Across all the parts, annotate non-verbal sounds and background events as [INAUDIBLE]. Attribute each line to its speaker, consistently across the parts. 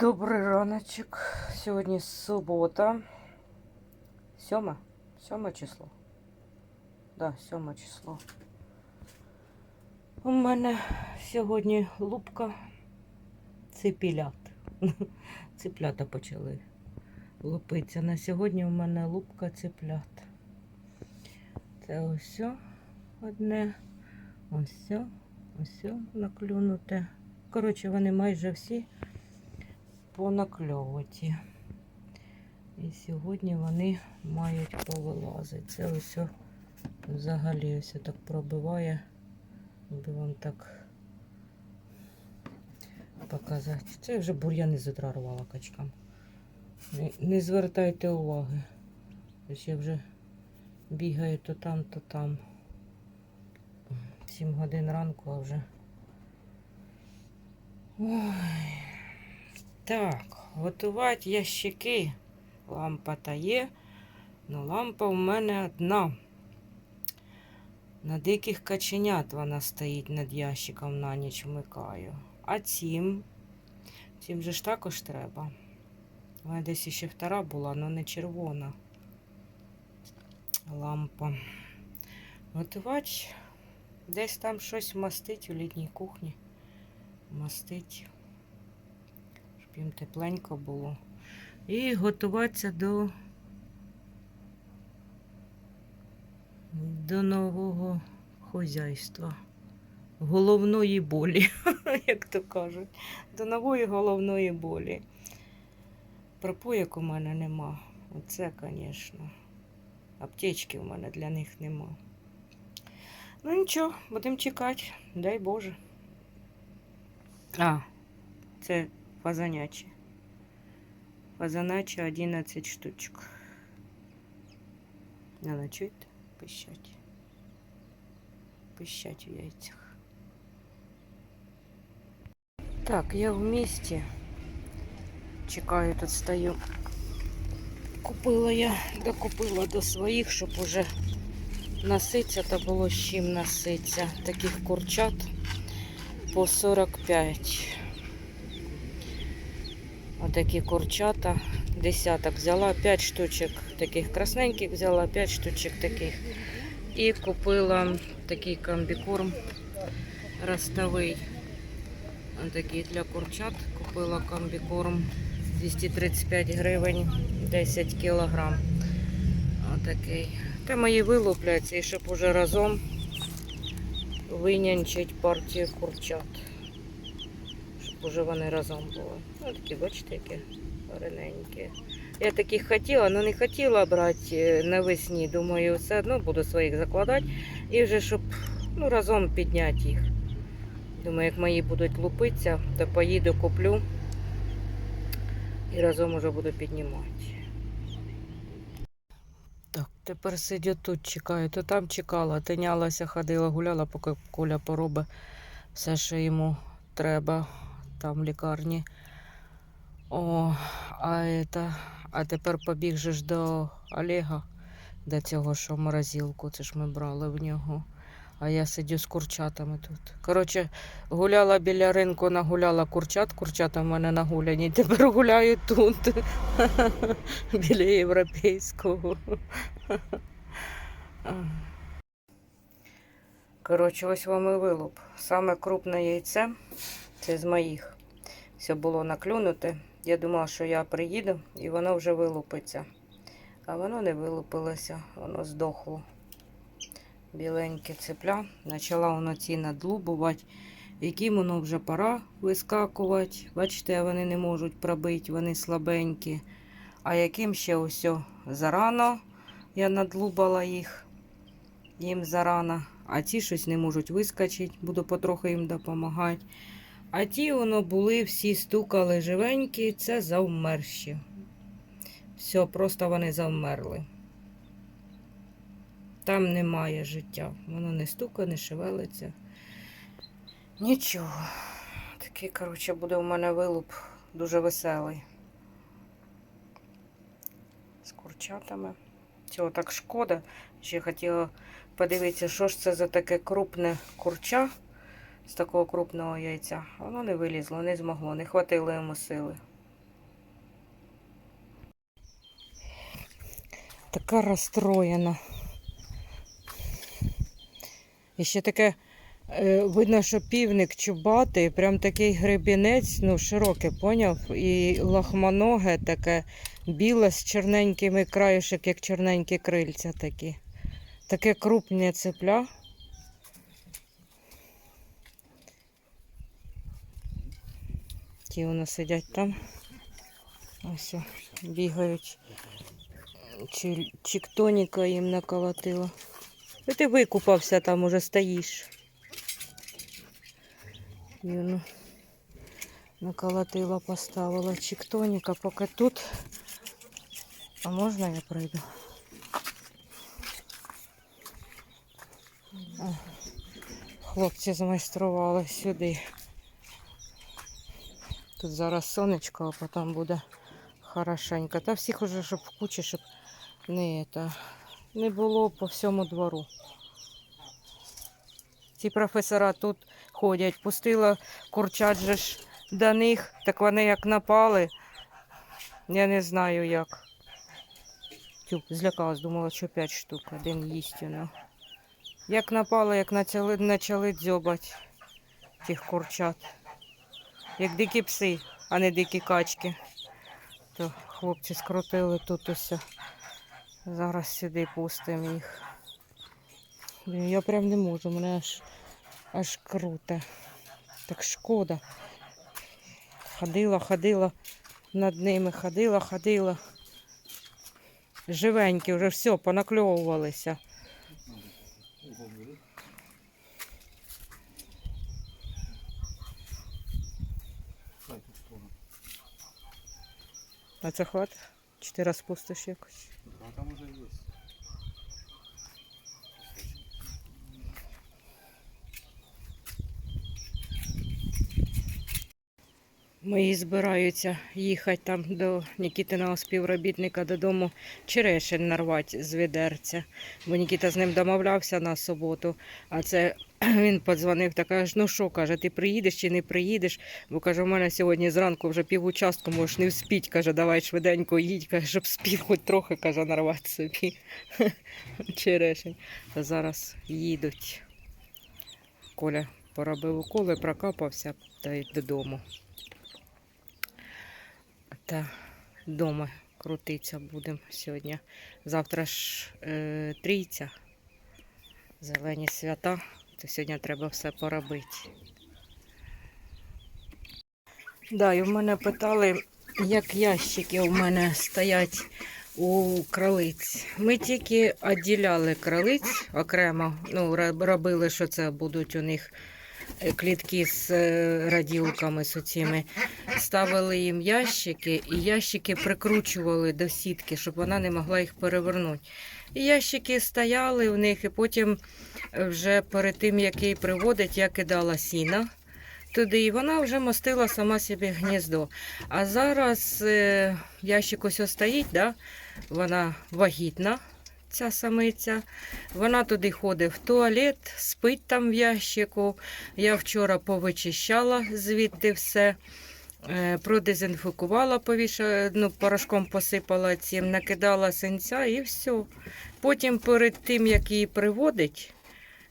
Speaker 1: Добрий раночок. Сьогодні субота. Сьоме? Сьоме число. Да, сьоме число. У мене сьогодні лупка ципілят. [LAUGHS] Циплята почали лупитися. На сьогодні у мене лупка циплят. Це ось одне, ось, ось наклюнуте. Коротше, вони майже всі понакльовувати. І сьогодні вони мають повилазити. Це ось взагалі ось так пробиває. Би вам так показати. Це вже бур'яни задрарувала качкам. Не, не звертайте уваги. Ось я вже бігаю то там, то там. 7 годин ранку, а вже. Ой. Так, готувати ящики. Лампа та є. Ну, лампа у мене одна. На диких каченят вона стоїть над ящиком на ніч вмикаю. А цим, цим же ж також треба. У мене десь ще втора була, але не червона лампа. Готувати. Десь там щось мастить у літній кухні. Мастить їм тепленько було. І готуватися до, до нового хозяйства. Головної болі, [LAUGHS] як то кажуть. До нової головної болі. Пропоїк у мене нема. Оце, звісно. Аптечки у мене для них нема. Ну нічого, будемо чекати, дай Боже. А, це фазанячі. Фазаначі 11 штучок. Не чуєте? Пищать. Пищать у яйцях. Так, я в місті. Чекаю, тут стою. Купила я, докупила до своїх, щоб уже наситься, та було з чим наситься. Таких курчат по 45. Отакі курчата. Десяток взяла, 5 штучок таких красненьких взяла, 5 штучок таких. І купила такий комбікорм ростовий. Отакий для курчат. Купила комбікорм 235 гривень, 10 кілограм. Отакий. Та мої вилупляться, і щоб уже разом винянчить партію курчат уже вони разом були. Ну, такі, бачите, які гарненькі. Я таких хотіла, але не хотіла брати е, навесні. Думаю, все одно буду своїх закладати. І вже щоб ну, разом підняти їх. Думаю, як мої будуть лупитися, то поїду, куплю і разом уже буду піднімати. Так, тепер сидю тут, чекаю. То там чекала, тинялася, ходила, гуляла, поки Коля поробить все, що йому треба там лікарні. О, а это, а тепер побіг же ж до Олега, до цього, що морозилку, це ж ми брали в нього. А я сидю з курчатами тут. Коротше, гуляла біля ринку, нагуляла курчат. Курчата в мене нагуляні. [LAUGHS] Тепер гуляю тут, [LAUGHS] біля європейського. Коротше, ось вам і вилуп. Саме крупне яйце це з моїх. Все було наклюнуте. Я думала, що я приїду і воно вже вилупиться. А воно не вилупилося, воно здохло. Біленьке цепля. Почала воно ці надлубувати. Яким воно вже пора вискакувати. Бачите, вони не можуть пробити, вони слабенькі. А яким ще ось зарано я надлубала їх. Їм зарано. А ті щось не можуть вискочити. Буду потроху їм допомагати. А ті воно були, всі стукали живенькі, це завмерші. Все, просто вони завмерли. Там немає життя. Воно не стукає, не шевелиться. Нічого. Такий, коротше, буде у мене вилуп дуже веселий. З курчатами. Цього так шкода. Ще хотіла подивитися, що ж це за таке крупне курча з такого крупного яйця. Воно не вилізло, не змогло, не хватило йому сили. Така розстроєна. І ще таке, е, видно, що півник чубатий, прям такий гребінець, ну, широкий, поняв? І лохманоге таке біле з чорненькими краєшок, як чорненькі крильця такі. Таке крупне цепля. Ті воно сидять там. Ось бігають. Чи, чіктоніка їм наколотила. І ти викупався там уже стоїш. Юну наколотила, поставила чіктоніка, поки тут. А можна я пройду? Хлопці змайстрували сюди. Тут зараз сонечко, а потім буде хорошенько. Та всіх уже, щоб в кучі, щоб не, это, не було по всьому двору. Ці професора тут ходять. Пустила курчат же ж до них, так вони як напали. Я не знаю як. Тю, злякалась, думала, що п'ять штук, один їсть. Ну. Як напали, як почали, дзьобать тих курчат. Як дикі пси, а не дикі качки. То хлопці скрутили тут усе. Зараз сюди пустимо їх. Блін, Я прям не можу, мене аж, аж круто. Так шкода. Ходила, ходила над ними, ходила, ходила. Живенькі, вже все, понакльовувалися. А це хватить? Чи ти розпустиш якось?
Speaker 2: А там уже есть.
Speaker 1: Мої збираються їхати там до Нікітиного співробітника додому черешень нарвати з відерця. Бо Нікіта з ним домовлявся на суботу, а це [CLEARS THROAT] він подзвонив та каже, ну що, каже, ти приїдеш чи не приїдеш? Бо каже, у мене сьогодні зранку вже півучастку можеш не вспіть. Каже, давай швиденько їдь, каже, щоб спів хоч трохи каже, нарвати собі [LAUGHS] черешень. Та зараз їдуть. Коля поробив уколи, прокапався та й додому. Та вдома крутитися будемо сьогодні. Завтра ж е, трійця, зелені свята, то сьогодні треба все поробити. Да, і в мене питали, як ящики у мене стоять у кролиць. Ми тільки відділяли кролиць окремо, ну, робили, що це будуть у них е, клітки з е, раділками з оціми. Ставили їм ящики, і ящики прикручували до сітки, щоб вона не могла їх перевернути. Ящики стояли в них, і потім е, вже перед тим, як її приводить, я кидала сіна туди, і вона вже мостила сама собі гніздо. А зараз е, ящик ось стоїть, да? вона вагітна, ця самиця. Вона туди ходить в туалет, спить там в ящику. Я вчора повичищала звідти все. Е, Продезінфікувала, повіша, ну, порошком посипала цим, накидала синця і все. Потім перед тим, як її приводить,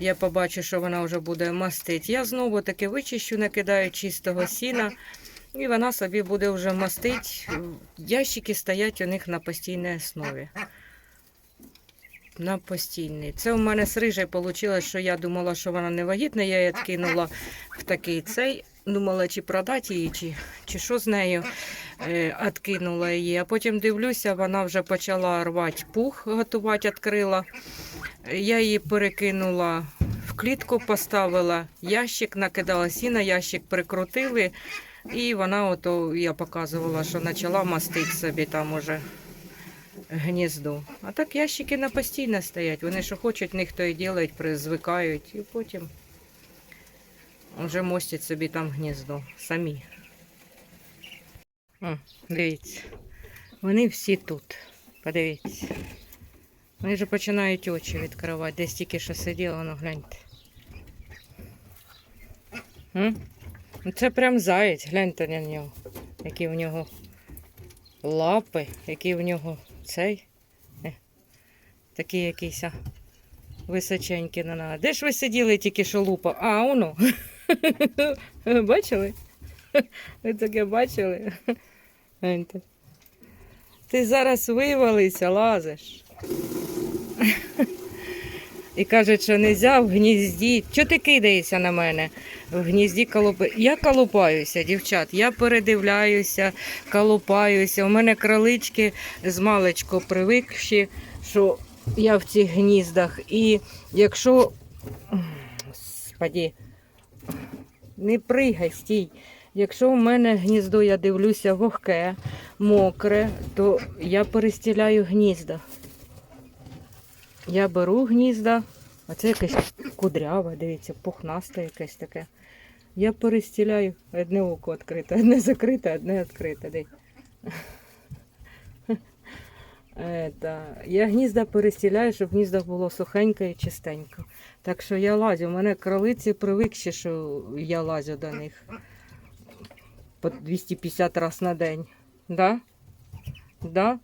Speaker 1: я побачу, що вона вже буде мастити. Я знову таки вичищу, накидаю чистого сіна, і вона собі буде вже мастить. Ящики стоять у них на постійній основі. На постійній. Це у мене з рижею вийшло, що я думала, що вона не вагітна, я її кинула в такий цей. Думала, чи продати її, чи, чи що з нею. Е, її. А потім дивлюся, вона вже почала рвати пух, готувати, відкрила. Я її перекинула в клітку, поставила ящик, накидала сіна, ящик прикрутили. І вона, ото, я показувала, що почала мастити собі там уже гніздо. А так ящики на постійно стоять. Вони що хочуть, ніхто і ділять, призвикають. І потім вже мостять собі там гніздо самі. О, дивіться. Вони всі тут. Подивіться. Вони вже починають очі відкривати. Десь тільки що сиділа, ну гляньте. М? Ну, Це прям заєць, гляньте на нього. Які в нього лапи, які в нього цей. Е, Такий якийсь а, височенький на нога. Де ж ви сиділи тільки що лупа? А, воно. [LAUGHS] [LAUGHS] Бачили? Ви таке бачили? Ти зараз вивалився, лазиш. І кажуть, що не можна в гнізді. Чого ти кидаєшся на мене? В гнізді колупи. Я колупаюся, дівчат. Я передивляюся, колупаюся. У мене кролички з маличку привикші, що я в цих гніздах. І якщо. Господі, не пригай, стій. Якщо у мене гніздо, я дивлюся вогке, мокре, то я перестіляю гнізда. Я беру гнізда, це якесь кудряве, дивіться, пухнасте якесь таке. Я перестіляю одне око відкрите, одне закрите, одне відкрите. Дай. Это, я гнізда перестіляю, щоб гнізда було сухеньке і чистенько. Так що я лазю. У мене кролиці привикші, що я лазю до них по 250 разів на день. Да? Да?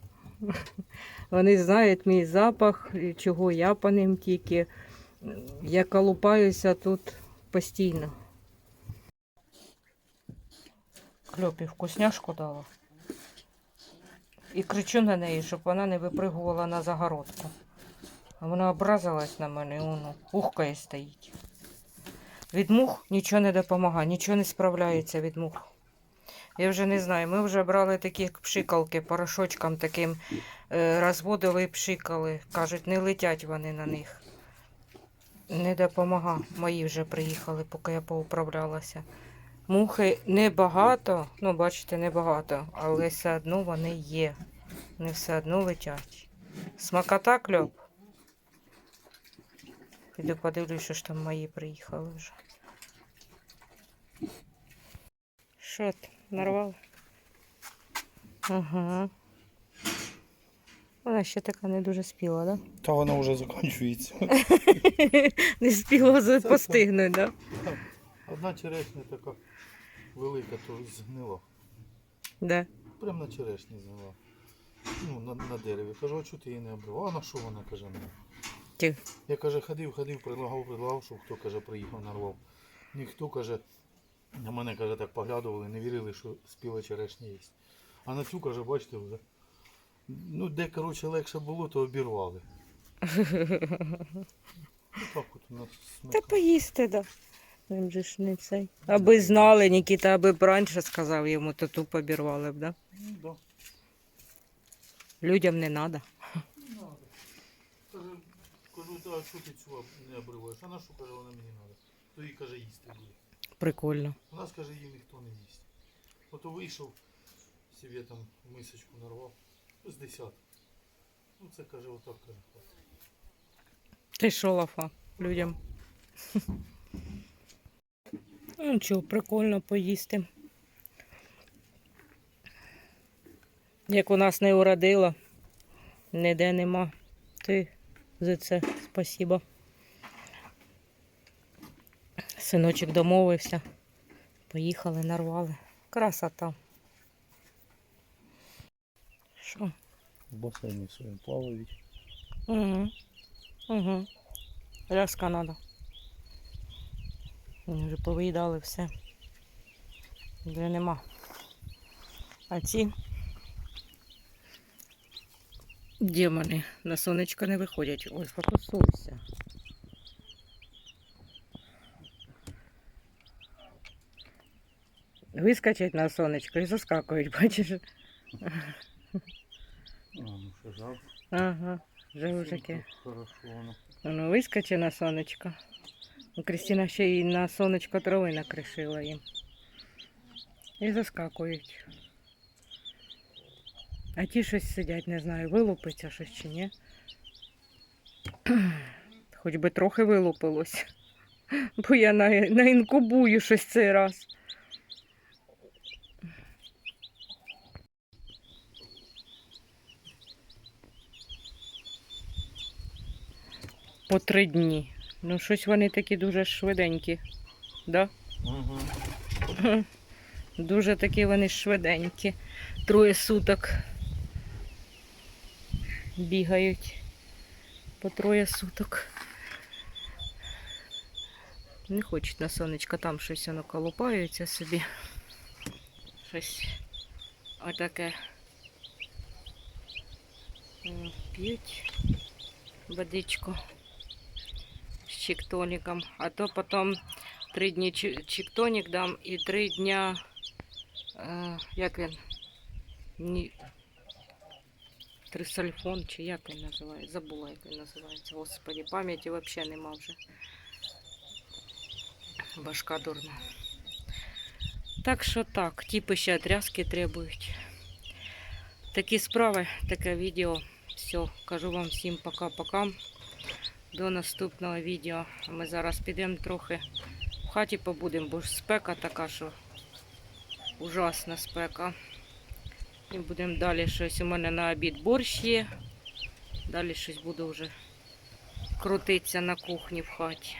Speaker 1: Вони знають мій запах, чого я по ним тільки. Я колупаюся тут постійно. Кльопі вкусняшку дала. І кричу на неї, щоб вона не випригувала на загородку. А вона образилась на мене і воно ухкає стоїть. Від мух нічого не допомагає, нічого не справляється від мух. Я вже не знаю, ми вже брали такі пшикалки порошочком таким е, розводили і пшикали. Кажуть, не летять вони на них. Не допомага. Мої вже приїхали, поки я поуправлялася. Мухи небагато, ну, бачите, небагато, але все одно вони є. Не все одно летять. Смакота кльоп. Піду подивлюсь, що ж там мої приїхали вже. Що ти, нарвала? Ага. Вона ще така не дуже спіла, да?
Speaker 2: Та вона вже закінчується. [LAUGHS]
Speaker 1: Не спіла
Speaker 2: Це
Speaker 1: постигнуть, да?
Speaker 2: Одна черешня така велика, то згнила.
Speaker 1: Да.
Speaker 2: Прям на черешні згнила. Ну, на, на дереві. Кажу, а чого ти її не обрив? А на що вона каже не?
Speaker 1: Ті.
Speaker 2: Я каже, ходив, ходив, предлагав, предлагав, щоб хто каже, приїхав, нарвав. Ніхто каже, на мене каже, так поглядували, не вірили, що спіла черешня є. А на цю каже, бачите, вже. Ну, де, коротше, легше було, то обірвали. [LAUGHS] Ну, так от у нас
Speaker 1: Та
Speaker 2: смак.
Speaker 1: поїсти, да. Він же ж не цей. Аби знали, Нікіта, аби б раніше сказав йому, то ту побірвали б, да?
Speaker 2: Ну, да.
Speaker 1: Людям не треба.
Speaker 2: Каже, кажу, а що ти цю не обриваєш? А на що каже, вона мені треба? То їй каже, їсти буде.
Speaker 1: Прикольно.
Speaker 2: У нас каже, її ніхто не їсть. Ото вийшов, собі там мисочку нарвав. З десят. Ну це каже, отак каже.
Speaker 1: Ти що, лафа людям? [LAUGHS] Ну чого, прикольно поїсти. Як у нас не уродило, ніде нема. Ти за це спасибо. Синочок домовився. Поїхали, нарвали. Красота. Що?
Speaker 2: В басейні своїм плавають.
Speaker 1: Угу. Угу. Ляска надо. Вони вже повиїдали все. Вже нема. А ці демони на сонечко не виходять. Ой, фокусуйся. Вискочать на сонечко і заскакують, [LAUGHS] бачиш?
Speaker 2: А, ну що жав.
Speaker 1: Ага.
Speaker 2: Хорошо воно.
Speaker 1: Воно вискочить на сонечко. Крістіна ще й на сонечко трави накришила їм. І заскакують. А ті щось сидять, не знаю, вилупиться щось чи ні. [CLEARS THROAT] Хоч би трохи вилупилось. [LAUGHS] Бо я на, наінкубую щось цей раз. По три дні. Ну, щось вони такі дуже швиденькі. Да?
Speaker 2: Угу. [LAUGHS]
Speaker 1: Дуже такі вони швиденькі. Троє суток бігають. по троє суток. Не хочуть на сонечко, там щось воно колупаються собі. Щось отаке п'ють водичку з чіктоніком. А то потім три дні чи- чіктонік дам і три дня, е, як він, Ні, трисальфон, чи як він називається, забула, як він називається. Господи, пам'яті взагалі нема вже. Башка дурна. Так що так, типи ще отрязки требують. Такі справи, таке відео. Все, кажу вам всім пока-пока. До наступного відео. Ми зараз підемо трохи в хаті побудемо, бо ж спека така, що ужасна спека. І будемо далі щось. У мене на обід борщ є. Далі щось буду вже крутитися на кухні в хаті.